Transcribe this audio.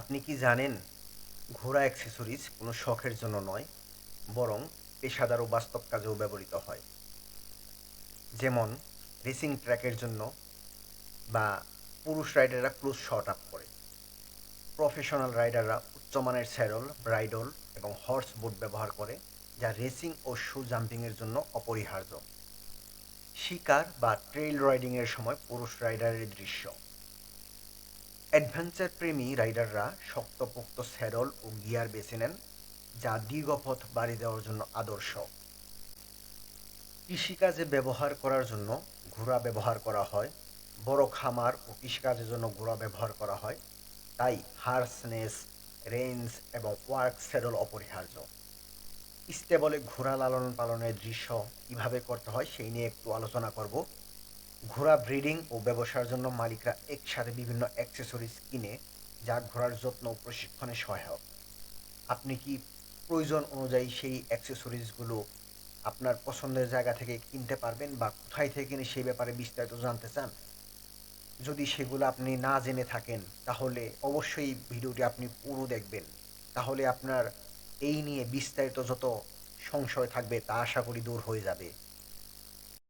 আপনি কি জানেন ঘোড়া অ্যাক্সেসরিজ কোনো শখের জন্য নয়, বরং পেশাদার ও বাস্তব কাজেও ব্যবহৃত হয়? যেমন রেসিং ট্র্যাকের জন্য বা পুরুষ রাইডাররা ক্লোজ শট আপ করে। প্রফেশনাল রাইডাররা উচ্চমানের স্যারল ব্রাইডল এবং হর্স বোট ব্যবহার করে, যা রেসিং ও শু জাম্পিংয়ের জন্য অপরিহার্য। শিকার বা ট্রেইল রাইডিংয়ের সময় পুরুষ রাইডারের দৃশ্য। অ্যাডভেঞ্চার প্রেমী রাইডাররা শক্তপোক্ত স্যাডল ও গিয়ার বেছে নেন, যা দীর্ঘপথ বাড়ি দেওয়ার জন্য আদর্শ। কৃষিকাজে ব্যবহার করার জন্য ঘোড়া ব্যবহার করা হয়, বড় খামার ও কৃষিকাজের জন্য ঘোড়া ব্যবহার করা হয়, তাই হার্সনেস রেঞ্জ এবং ওয়ার্ক স্যাডল অপরিহার্য। স্টেবলে ঘোড়া লালন পালনের দৃশ্য কীভাবে করতে হয় সেই নিয়ে একটু আলোচনা করব। ঘোড়া ব্রিডিং ও ব্যবসার জন্য মালিকরা একসাথে বিভিন্ন অ্যাক্সেসরিজ কিনে যা ঘোড়ার যত্ন ও প্রশিক্ষণে সহায়ক। আপনি কি প্রয়োজন অনুযায়ী সেই অ্যাক্সেসরিজগুলো আপনার পছন্দের জায়গা থেকে কিনতে পারবেন বা কোথায় থেকে কিনে সেই ব্যাপারে বিস্তারিত জানতে চান? যদি সেগুলো আপনি না জেনে থাকেন, তাহলে অবশ্যই ভিডিওটি আপনি পুরো দেখবেন। তাহলে আপনার এই নিয়ে বিস্তারিত যত সংশয় থাকবে তা আশা করি দূর হয়ে যাবে।